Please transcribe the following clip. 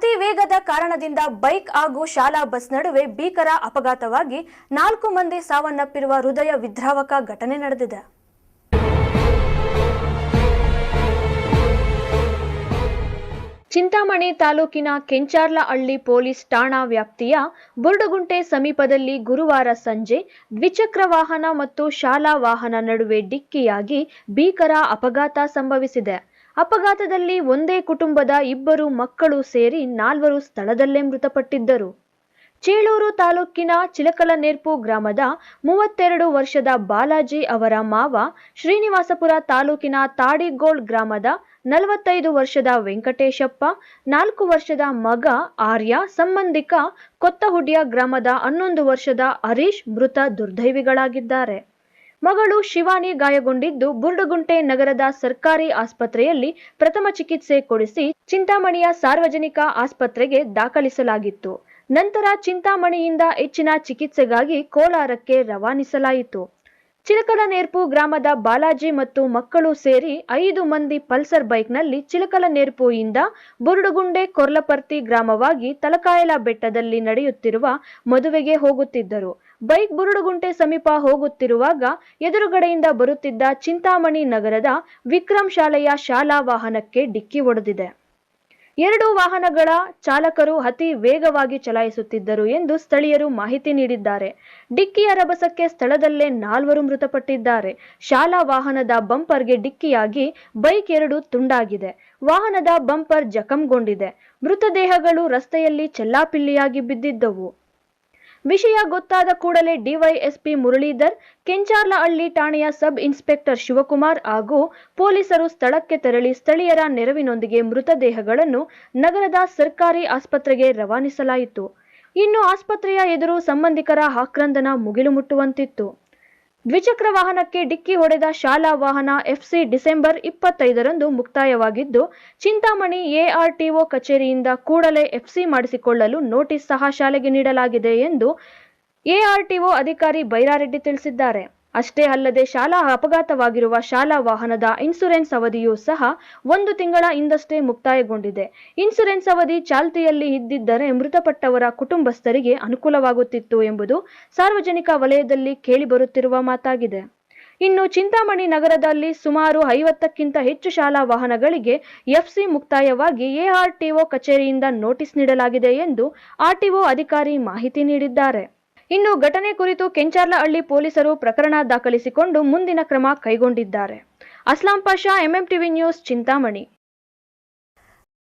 ಅತಿ ವೇಗದ ಕಾರಣದಿಂದ ಬೈಕ್ ಹಾಗೂ ಶಾಲಾ ಬಸ್ ನಡುವೆ ಭೀಕರ ಅಪಘಾತವಾಗಿ ನಾಲ್ಕು ಮಂದಿ ಸಾವನ್ನಪ್ಪಿರುವ ಹೃದಯ ವಿದ್ರಾವಕ ಘಟನೆ ನಡೆದಿದೆ. ಚಿಂತಾಮಣಿ ತಾಲೂಕಿನ ಕೆಂಚಾರ್ಲಹಳ್ಳಿ ಪೊಲೀಸ್ ಠಾಣಾ ವ್ಯಾಪ್ತಿಯ ಬುರುಡುಗುಂಟೆ ಸಮೀಪದಲ್ಲಿ ಗುರುವಾರ ಸಂಜೆ ದ್ವಿಚಕ್ರ ವಾಹನ ಮತ್ತು ಶಾಲಾ ವಾಹನ ನಡುವೆ ಡಿಕ್ಕಿಯಾಗಿ ಭೀಕರ ಅಪಘಾತ ಸಂಭವಿಸಿದೆ. ಅಪಘಾತದಲ್ಲಿ ಒಂದೇ ಕುಟುಂಬದ ಇಬ್ಬರು ಮಕ್ಕಳು ಸೇರಿ ನಾಲ್ವರು ಸ್ಥಳದಲ್ಲೇ ಮೃತಪಟ್ಟಿದ್ದರು. ಚೇಳೂರು ತಾಲೂಕಿನ ಚಿಲಕಲನೇರ್ಪು ಗ್ರಾಮದ ಮೂವತ್ತೆರಡು ವರ್ಷದ ಬಾಲಾಜಿ ಅವರ ಮಾವ ಶ್ರೀನಿವಾಸಪುರ ತಾಲೂಕಿನ ತಾಡಿಗೋಳ್ ಗ್ರಾಮದ ನಲವತ್ತೈದು ವರ್ಷದ ವೆಂಕಟೇಶಪ್ಪ, ನಾಲ್ಕು ವರ್ಷದ ಮಗ ಆರ್ಯ, ಸಂಬಂಧಿಕ ಕೊತ್ತಹುಡಿಯ ಗ್ರಾಮದ ಹನ್ನೊಂದು ವರ್ಷದ ಹರೀಶ್ ಮೃತ ದುರ್ದೈವಿಗಳಾಗಿದ್ದಾರೆ. ಮಗಳು ಶಿವಾನಿ ಗಾಯಗೊಂಡಿದ್ದು ಬುರ್ಡುಗುಂಟೆ ನಗರದ ಸರ್ಕಾರಿ ಆಸ್ಪತ್ರೆಯಲ್ಲಿ ಪ್ರಥಮ ಚಿಕಿತ್ಸೆ ಕೊಡಿಸಿ ಚಿಂತಾಮಣಿಯ ಸಾರ್ವಜನಿಕ ಆಸ್ಪತ್ರೆಗೆ ದಾಖಲಿಸಲಾಗಿತ್ತು. ನಂತರ ಚಿಂತಾಮಣಿಯಿಂದ ಹೆಚ್ಚಿನ ಚಿಕಿತ್ಸೆಗಾಗಿ ಕೋಲಾರಕ್ಕೆ ರವಾನಿಸಲಾಯಿತು. ಚಿಲಕಲನೇರ್ಪು ಗ್ರಾಮದ ಬಾಲಾಜಿ ಮತ್ತು ಮಕ್ಕಳು ಸೇರಿ ಐದು ಮಂದಿ ಪಲ್ಸರ್ ಬೈಕ್ನಲ್ಲಿ ಚಿಲಕಲ ನೇರ್ಪುಯಿಂದ ಬುರುಡುಗುಂಡೆ ಕೊರ್ಲಪರ್ತಿ ಗ್ರಾಮವಾಗಿ ತಲಕಾಯಲ ಬೆಟ್ಟದಲ್ಲಿ ನಡೆಯುತ್ತಿರುವ ಮದುವೆಗೆ ಹೋಗುತ್ತಿದ್ದರು. ಬೈಕ್ ಬುರುಡುಗುಂಟೆ ಸಮೀಪ ಹೋಗುತ್ತಿರುವಾಗ ಎದುರುಗಡೆಯಿಂದ ಬರುತ್ತಿದ್ದ ಚಿಂತಾಮಣಿ ನಗರದ ವಿಕ್ರಮ್ ಶಾಲೆಯ ಶಾಲಾ ವಾಹನಕ್ಕೆ ಡಿಕ್ಕಿ ಹೊಡೆದಿದೆ. ಎರಡು ವಾಹನಗಳ ಚಾಲಕರು ಅತಿ ವೇಗವಾಗಿ ಚಲಾಯಿಸುತ್ತಿದ್ದರು ಎಂದು ಸ್ಥಳೀಯರು ಮಾಹಿತಿ ನೀಡಿದ್ದಾರೆ. ಡಿಕ್ಕಿಯ ರಭಸಕ್ಕೆ ಸ್ಥಳದಲ್ಲೇ ನಾಲ್ವರು ಮೃತಪಟ್ಟಿದ್ದಾರೆ. ಶಾಲಾ ವಾಹನದ ಬಂಪರ್ಗೆ ಡಿಕ್ಕಿಯಾಗಿ ಬೈಕ್ ಎರಡು ತುಂಡಾಗಿದೆ. ವಾಹನದ ಬಂಪರ್ ಜಖಂಗೊಂಡಿದೆ. ಮೃತದೇಹಗಳು ರಸ್ತೆಯಲ್ಲಿ ಚೆಲ್ಲಾಪಿಲ್ಲಿಯಾಗಿ ಬಿದ್ದಿದ್ದವು. ವಿಷಯ ಗೊತ್ತಾದ ಕೂಡಲೇ ಡಿವೈಎಸ್ಪಿ ಮುರಳೀಧರ್, ಕೆಂಚಾರ್ಲಹಳ್ಳಿ ಠಾಣೆಯ ಸಬ್ ಇನ್ಸ್ಪೆಕ್ಟರ್ ಶಿವಕುಮಾರ್ ಹಾಗೂ ಪೊಲೀಸರು ಸ್ಥಳಕ್ಕೆ ತೆರಳಿ ಸ್ಥಳೀಯರ ನೆರವಿನೊಂದಿಗೆ ಮೃತದೇಹಗಳನ್ನು ನಗರದ ಸರ್ಕಾರಿ ಆಸ್ಪತ್ರೆಗೆ ರವಾನಿಸಲಾಯಿತು. ಇನ್ನು ಆಸ್ಪತ್ರೆಯ ಎದುರು ಸಂಬಂಧಿಕರ ಆಕ್ರಂದನ ಮುಗಿಲು ಮುಟ್ಟುವಂತಿತ್ತು. ದ್ವಿಚಕ್ರ ವಾಹನಕ್ಕೆ ಡಿಕ್ಕಿ ಹೊಡೆದ ಶಾಲಾ ವಾಹನ ಎಫ್ಸಿ ಡಿಸೆಂಬರ್ ಇಪ್ಪತ್ತೈದರಂದು ಮುಕ್ತಾಯವಾಗಿದ್ದು, ಚಿಂತಾಮಣಿ ಎಆರ್ಟಿಒ ಕಚೇರಿಯಿಂದ ಕೂಡಲೇ ಎಫ್ಸಿ ಮಾಡಿಸಿಕೊಳ್ಳಲು ನೋಟಿಸ್ ಸಹ ಶಾಲೆಗೆ ನೀಡಲಾಗಿದೆ ಎಂದು ಎಆರ್ಟಿಒ ಅಧಿಕಾರಿ ಬೈರಾರೆಡ್ಡಿ ತಿಳಿಸಿದ್ದಾರೆ. ಅಷ್ಟೇ ಅಲ್ಲದೆ ಶಾಲಾ ಅಪಘಾತವಾಗಿರುವ ಶಾಲಾ ವಾಹನದ ಇನ್ಸೂರೆನ್ಸ್ ಅವಧಿಯೂ ಸಹ ಒಂದು ತಿಂಗಳ ಹಿಂದಷ್ಟೇ ಮುಕ್ತಾಯಗೊಂಡಿದೆ. ಇನ್ಸೂರೆನ್ಸ್ ಅವಧಿ ಚಾಲ್ತಿಯಲ್ಲಿ ಇದ್ದಿದ್ದರೆ ಮೃತಪಟ್ಟವರ ಕುಟುಂಬಸ್ಥರಿಗೆ ಅನುಕೂಲವಾಗುತ್ತಿತ್ತು ಎಂಬುದು ಸಾರ್ವಜನಿಕ ವಲಯದಲ್ಲಿ ಕೇಳಿಬರುತ್ತಿರುವ ಮಾತಾಗಿದೆ. ಇನ್ನು ಚಿಂತಾಮಣಿ ನಗರದಲ್ಲಿ ಸುಮಾರು ಐವತ್ತಕ್ಕಿಂತ ಹೆಚ್ಚು ಶಾಲಾ ವಾಹನಗಳಿಗೆ ಎಫ್ಸಿ ಮುಕ್ತಾಯವಾಗಿ ಎಆರ್ಟಿಒ ಕಚೇರಿಯಿಂದ ನೋಟಿಸ್ ನೀಡಲಾಗಿದೆ ಎಂದು ಆರ್ಟಿಒ ಅಧಿಕಾರಿ ಮಾಹಿತಿ ನೀಡಿದ್ದಾರೆ. ಇನ್ನು ಘಟನೆ ಕುರಿತು ಕೆಂಚಾರ್ಲಹಳ್ಳಿ ಪೊಲೀಸರು ಪ್ರಕರಣ ದಾಖಲಿಸಿಕೊಂಡು ಮುಂದಿನ ಕ್ರಮ ಕೈಗೊಂಡಿದ್ದಾರೆ. Aslam Pasha MMTV news Chintamani.